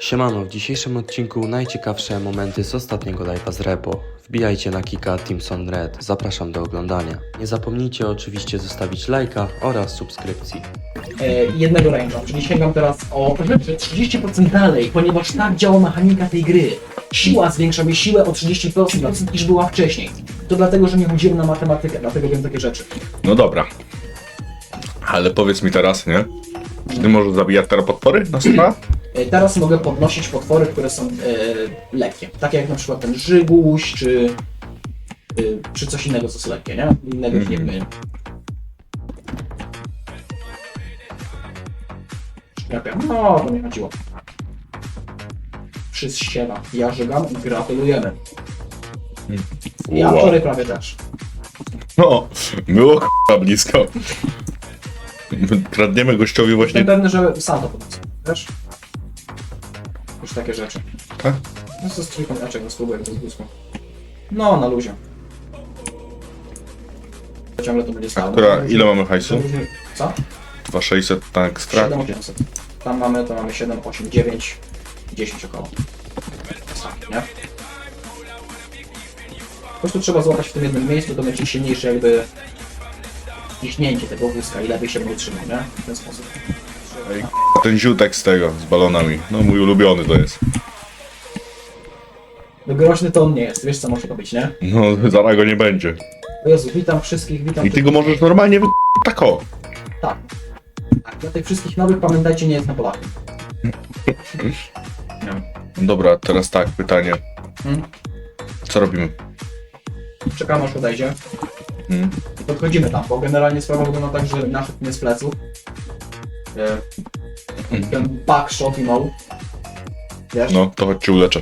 Siemano, w dzisiejszym odcinku najciekawsze momenty z ostatniego live'a z Repo. Wbijajcie na kika Teamson Red, zapraszam do oglądania. Nie zapomnijcie oczywiście zostawić lajka oraz subskrypcji. e, jednego range'a, czyli sięgam teraz o rzeczy 30% dalej, ponieważ tak działa mechanika tej gry. Siła zwiększa mi siłę o 30% niż była wcześniej. To dlatego, że nie chodziłem na matematykę, dlatego wiem takie rzeczy. No dobra. Ale powiedz mi teraz, nie? Czy ty możesz zabijać teraz potwory na stra? E, Teraz mogę podnosić potwory, które są e, lekkie. Takie jak na przykład ten żyguś, czy, e, czy coś innego, co jest lekkie, nie? Innego mm nie wiem. Szkrapia. No, to nie chodziło. Przez ściana. Ja żegam i gratulujemy. Ja Wow. wczoraj prawie też. No, było k***a blisko. Kradniemy gościowi właśnie... Jestem pewny, że sam to podniosę. Wiesz? Już takie rzeczy. Tak? No co z trójką, a czego spróbuję to z błyską. No, na luzie. Ciągle to będzie stało. Która, ile mamy hajsu? Co? 2600 na ekstra? 7800. Tam mamy, to mamy 7, 8, 9, 10 około. Nie? Po prostu trzeba złapać w tym jednym miejscu, to będzie silniejsze jakby kichnięcie tego wózka i lepiej się będzie trzymał, nie? W ten sposób. Ej, Ten ziutek z tego, z balonami. No mój ulubiony to jest. No groźny to on nie jest, wiesz co może to być, nie? No, zaraz go nie będzie. Jezu, witam wszystkich, witam I ty go możesz normalnie wy... Tak o. Tak. Tak, dla tych wszystkich nowych pamiętajcie, nie jest na Polaków. Dobra, teraz tak, pytanie. Hmm? Co robimy? Czekamy aż odejdzie Hmm? i podchodzimy tam, bo generalnie sprawa wygląda tak, że naszych nie z pleców. Ten backshot i no. Wiesz? No, to chodź cię uleczę.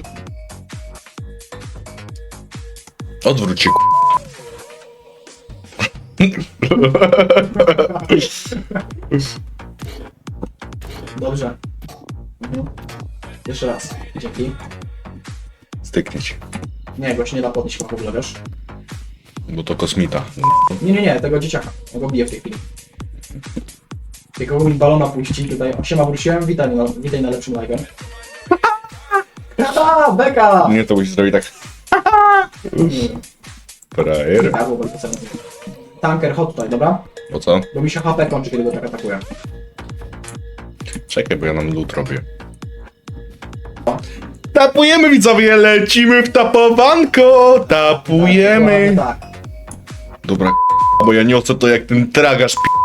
Odwróć się, k***. Dobrze. Mhm. Jeszcze raz. Dzięki. Styknieć. Nie, go się nie da podnieść chyba w ogóle, wiesz? Bo to kosmita. Nie, nie, nie, tego dzieciaka. Ja go biję w tej chwili. Tylko mi balona puści tutaj. O, siema, wróciłem. Witaj na, witaj na lepszym live'em. Haha, beka! Nie, to musisz zrobić tak. Frajer. Tak, byłoby to samo. Tanker, chodź tutaj, dobra? Po co? Bo mi się HP kończy, kiedy go tak atakuje. Czekaj, bo ja nam loot robię. Tapujemy widzowie, lecimy w tapowanko! Tapujemy! Tak, Dobra, k***a, bo ja niosę to jak ten tragarz p***ny.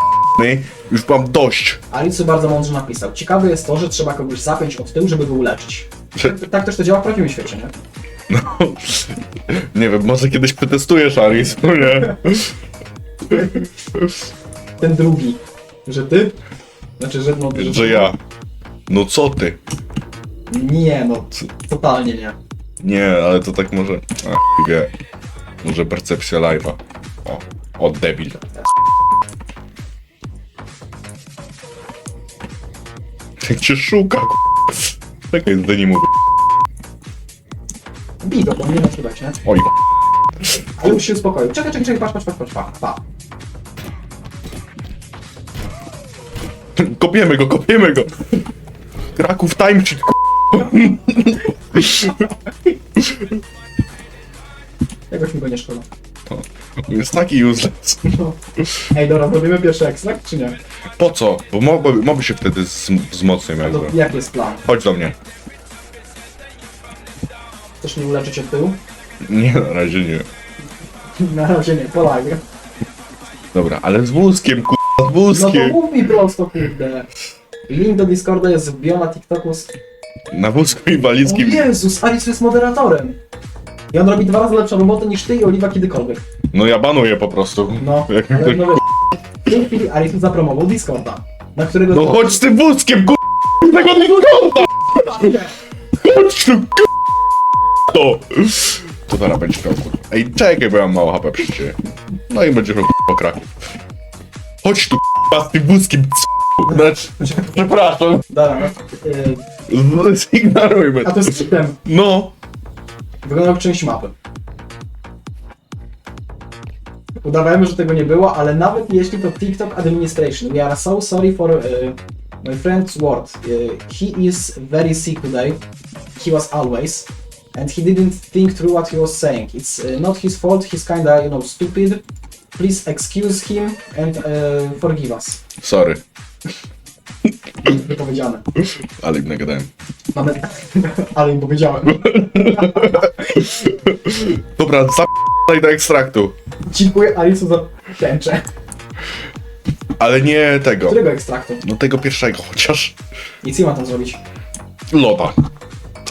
Już mam dość. Alicy bardzo mądrze napisał. Ciekawe jest to, że trzeba kogoś zapiąć od tyłu, żeby go uleczyć. Że- Tak, tak też to działa w prawdziwym świecie, nie? No, nie wiem, może kiedyś przetestujesz, Aris, no nie? Ten drugi. Że ty? Znaczy, że no... Że ja. No co ty? Nie, no, totalnie nie. Nie, ale to tak może... A, wie. Może percepcja live'a. O, o debil. Cię szuka, k***a. Czekaj, do nim mówię. Bij go, bo nie słychać, nie? Oj, Ale już się uspokoił. Czekaj, czekaj, czekaj, patrz, patrz, patrz, patrz, pa, pa. kopiemy go, kopiemy go. Kraków time sheet, k***a. Jakoś mi go nie szkoda. Jest taki useless. No. Ej, dobra, robimy pierwszy ekstrakt, czy nie? Po co? Bo moby się wtedy wzm- wzmocnią To jakby. jaki jest plan? Chodź do mnie. Chcesz mnie uleczyć od tyłu? Nie, na razie nie. Na razie nie, polagę. Dobra, ale z wózkiem, k***a, z No to wózkiem. mów mi prosto, kurde. Link do Discorda jest w bio na TikToku. Z... Na wózku O inwalidzkim. Jezus, Aris jest moderatorem. I on robi dwa razy lepszą robotę niż ty i Oliwa kiedykolwiek. No ja banuję po prostu. No, Jak ktoś... no wiesz, w tej chwili Aris zapromował Discorda. Na którego... No chodź z tym wózkiem, k***a, tego Discorda! Chodź tu, k***a, to! To zaraz będzie miał, kurwa. Ej, czekaj, bo ja mam mało HP przecież. No i będziesz miał, k***a, Kraków. Chodź tu, k***a, z tym wózkiem, c***a. Znaczy, przepraszam. Dobra, no, yy, Zignorujmy. a to jest cheatem. No. Wygląda jak część mapy. Udawajmy, że tego nie było, ale nawet jeśli to TikTok Administration, we are so sorry for... Yy, My friend's word. Uh, he is very sick today. He was always. And he didn't think through what he was saying. It's uh, not his fault. He's kinda, you know, stupid. Please excuse him and uh, forgive us. Sorry, Wypowiedziane. ale im nagadałem. Mamy... Ale im powiedziałem. Dobra, zapaj do ekstraktu. Dziękuję Alisu za tęczę. Ale nie tego. Którego ekstraktu? No tego pierwszego chociaż. I co ja mam tam zrobić? Loda.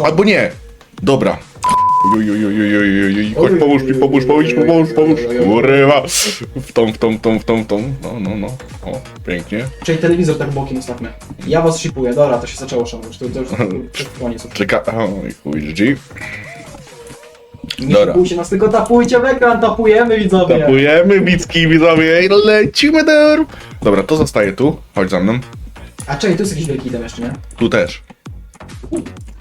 Albo nie. Dobra. Uj, uj, uj, uj, uj, uj, uj. Chodź, pomóż mi, pomóż, pomóż, pomóż, pomóż. Urywa. W tą, w tą, w tą, w tą, w tą. No, no, no. O, pięknie. Czyli telewizor tak bokiem ustawmy. Ja was shipuję, dobra, to się zaczęło szanować. To, to już to już koniec. Czeka... Oj, chuj, GG. Nie Dobra. nas, tylko tapujcie w ekran, tapujemy widzowie. Tapujemy, bicki widzowie, i lecimy do... Dobra, to zostaje tu. Chodź za mną. A czekaj, tu jest jakiś wielki item jeszcze, nie? Tu też.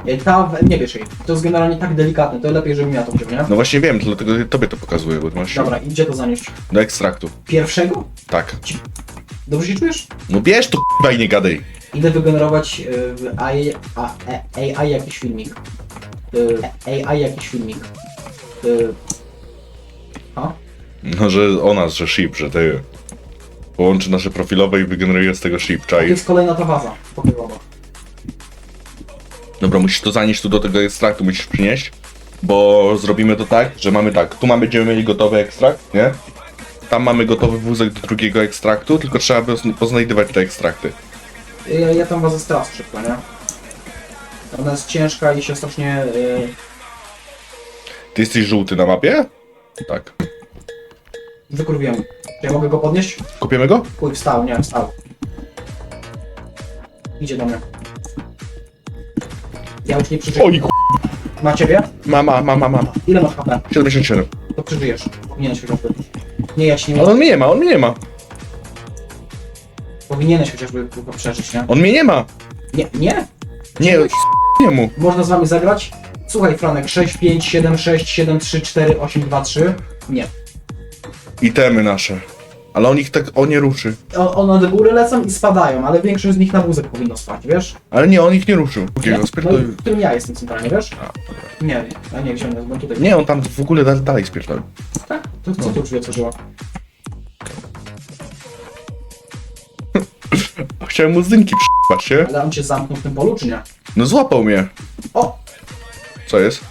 Ej, Ta, w- nie wiesz jej. To jest generalnie tak delikatne, to lepiej, żebym ja to wziął, nie? No właśnie wiem, dlatego tobie to pokazuję, bo masz Dobra, i gdzie to zanieść? do ekstraktu. Pierwszego? Tak. Dobrze się czujesz? No bierz to k***a i nie gadaj. Idę wygenerować y, w AI, a, e, AI jakiś filmik. Y, AI jakiś filmik. Y, a? No, że o nas, że ship, że ty połączy nasze profilowe i wygeneruje z tego ship, To czaj. jest kolejna ta waza pokojowa. Dobra, musisz to zanieść tu do tego ekstraktu, musisz przynieść, bo zrobimy to tak, że mamy tak, tu mamy, będziemy mieli gotowy ekstrakt, nie? Tam mamy gotowy wózek do drugiego ekstraktu, tylko trzeba by poznajdywać te ekstrakty. Ja, ja tam wazę stracę szybko, nie? Ona jest ciężka i się strasznie... Y, Ty jesteś żółty na mapie? Tak. wykurwiłem. Czy ja mogę go podnieść? Kopiemy go? Chuj, wstał, nie, wstał. Idzie do mnie. Ja już nie przeżyję. Oj, Na ciebie? mama, mama, mama. Ile masz HP? 77. To przeżyjesz. Powinieneś chociażby. Nie, ja ci nie Ale on mnie nie ma, on mnie nie ma. Powinieneś chociażby tylko przeżyć, nie? On mnie nie ma. Nie, nie? Nie, nie mu. Można z wami zagrać? Słuchaj, Franek, 6, 5, 7, 6, 7, 3, 4, 8, 2, 3. Nie. Itemy nasze. Ale on ich tak, o nie ruszy. O- One do góry lecą i spadają, ale większość z nich na wózek powinno spać, wiesz? Ale nie, on ich nie ruszył. Nie? Drugiego, No, spierdolił. w którym ja jestem centralnie, wiesz? Nie, a nie, gdzie on jest, bo tutaj. Nie, on tam w ogóle dalej, dalej spierdolił. Tak? To co tu drzwi otworzyła? Chciałem mu zdynki przy***ać się. Ale on cię zamknął w tym polu, czy nie? No złapał mnie. O! Co jest?